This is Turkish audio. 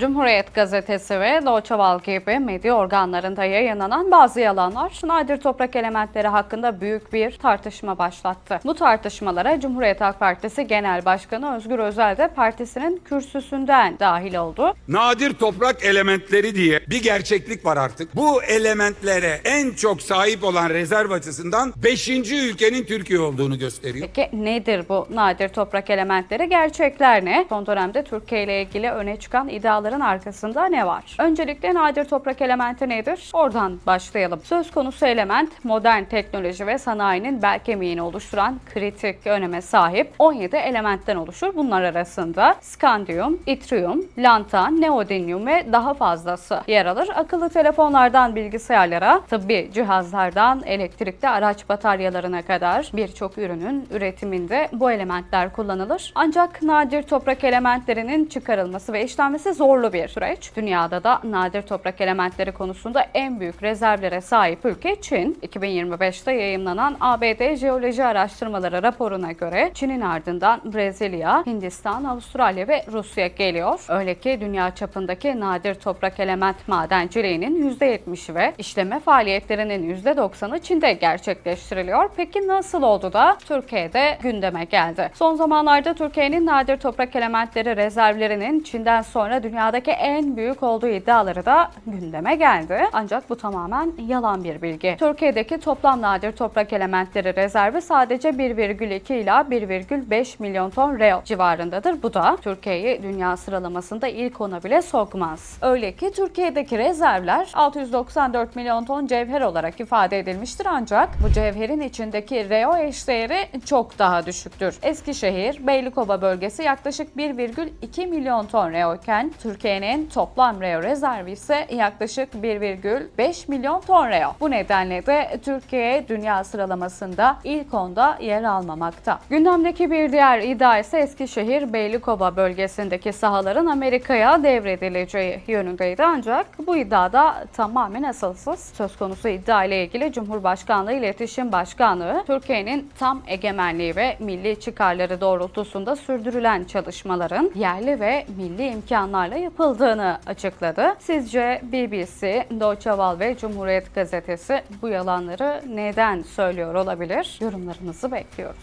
Cumhuriyet Gazetesi ve Deutsche Welle gibi medya organlarında yayınlanan bazı yalanlar nadir toprak elementleri hakkında büyük bir tartışma başlattı. Bu tartışmalara Cumhuriyet Halk Partisi Genel Başkanı Özgür Özel de partisinin kürsüsünden dahil oldu. Nadir toprak elementleri diye bir gerçeklik var artık. Bu elementlere en çok sahip olan rezerv açısından 5. ülkenin Türkiye olduğunu gösteriyor. Peki nedir bu nadir toprak elementleri? Gerçekler ne? Son dönemde Türkiye ile ilgili öne çıkan iddiaların arkasında ne var? Öncelikle nadir toprak elementi nedir? Oradan başlayalım. Söz konusu element modern teknoloji ve sanayinin bel kemiğini oluşturan kritik öneme sahip 17 elementten oluşur. Bunlar arasında skandiyum, itrium, lantan, neodymium ve daha fazlası yer alır. Akıllı telefonlardan bilgisayarlara, tıbbi cihazlardan elektrikli araç bataryalarına kadar birçok ürünün üretiminde bu elementler kullanılır. Ancak nadir toprak elementlerinin çıkarılması ve işlenmesi zorlu bir süreç. Dünyada da nadir toprak elementleri konusunda en büyük rezervlere sahip ülke Çin. 2025'te yayımlanan ABD Jeoloji Araştırmaları raporuna göre Çin'in ardından Brezilya, Hindistan, Avustralya ve Rusya geliyor. Öyle ki dünya çapındaki nadir toprak element madenciliğinin %70'i ve işleme faaliyetlerinin %90'ı Çin'de gerçekleştiriliyor. Peki nasıl oldu da Türkiye'de gündeme geldi? Son zamanlarda Türkiye'nin nadir toprak elementleri rezervlerinin Çin'den sonra dünyadaki en büyük olduğu iddiaları da gündeme geldi. Ancak bu tamamen yalan bir bilgi. Türkiye'deki toplam nadir toprak elementleri rezervi sadece 1,2 ila 1,5 milyon ton reo civarındadır. Bu da Türkiye'yi dünya sıralamasında ilk ona bile sokmaz. Öyle ki Türkiye'deki rezervler 694 milyon ton cevher olarak ifade edilmiştir ancak bu cevherin içindeki reo eşdeğeri çok daha düşüktür. Eskişehir, Beylikova bölgesi yaklaşık 1,2 milyon ton reo iken Türkiye'nin toplam reo rezervi ise yaklaşık 1,5 milyon ton reo. Bu nedenle de Türkiye dünya sıralamasında ilk onda yer almamakta. Gündemdeki bir diğer iddia ise Eskişehir, Beylikova bölgesindeki sahaların Amerika'ya devredileceği yönündeydi ancak bu iddiada tamamen asılsız. Söz konusu iddia ile ilgili Cumhurbaşkanlığı İletişim Başkanlığı Türkiye'nin tam egemenliği ve milli çıkarları doğrultusunda sürdürülen çalışmaların yerli ve milli imkanlarla yapıldığını açıkladı. Sizce BBC, Deutsche Welle ve Cumhuriyet Gazetesi bu yalanları neden söylüyor olabilir? Yorumlarınızı bekliyoruz.